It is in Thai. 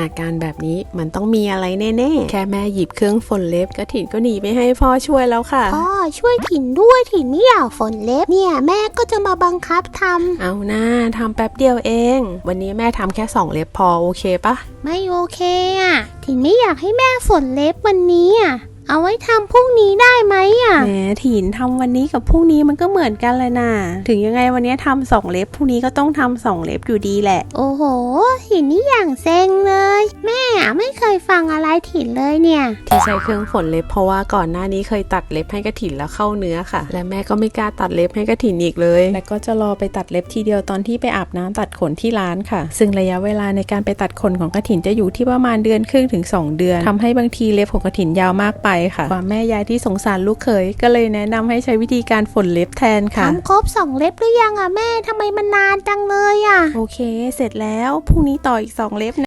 อาการแบบนี้มันต้องมีอะไรแน่ๆ แค่แม่หยิบเครื่องฝนเล็บกระถินก็หนีไปให้พ่อช่วยแล้วค่ะ พ่อช่วยถิ่นด้วยถิ่นไม่อยากฝนเล็บเนี่ยแม่ก็จะมาบังคับทำเอาหน้าทำแป๊บเดียวเอง วันนี้แม่ทำแค่สองเล็บพอโอเคปะ ไม่โอเคอะ ถิ่นไม่อยากให้แม่ฝนเล็บวันนี้อะเอาไว้ทำพรุ่งนี้ได้ไหมอะ แหมถินทำวันนี้กับพรุ่งนี้มันก็เหมือนกันเลยนะถึงยังไงวันนี้ทำสองเล็บพรุ่งนี้ก็ต้องทำสองเล็บอยู่ดีแหละ โอ้โห ถิ่นนี่อย่างเซ็งเลย แม่อะไม่เคยฟังอะไรถิ่นเลยเนี่ย ที่ใช้เครื่องฝนเล็บเพราะว่าก่อนหน้านี้เคยตัดเล็บให้กระถินแล้วเข้าเนื้อค่ะ และแม่ก็ไม่กล้าตัดเล็บให้กระถินอีกเลย และก็จะรอไปตัดเล็บทีเดียวตอนที่ไปอาบน้ำตัดขนที่ร้านค่ะ ซึ่งระยะเวลาในการไปตัดขนของกระถินจะอยู่ที่ประมาณเดือนครึ่งถึง 2 เดือนทำให้บางทีเล็บของกระถินยาวมากไปค่ะความแม่ยายที่สงสารลูกเขยก็เลยแนะนำให้ใช้วิธีการฝนเล็บแทนค่ะทำครบสองเล็บหรือยังอะแม่ทำไมมันนานจังเลยอะ โอเค เสร็จแล้วพรุ่งนี้ต่ออีกสองเล็บนะ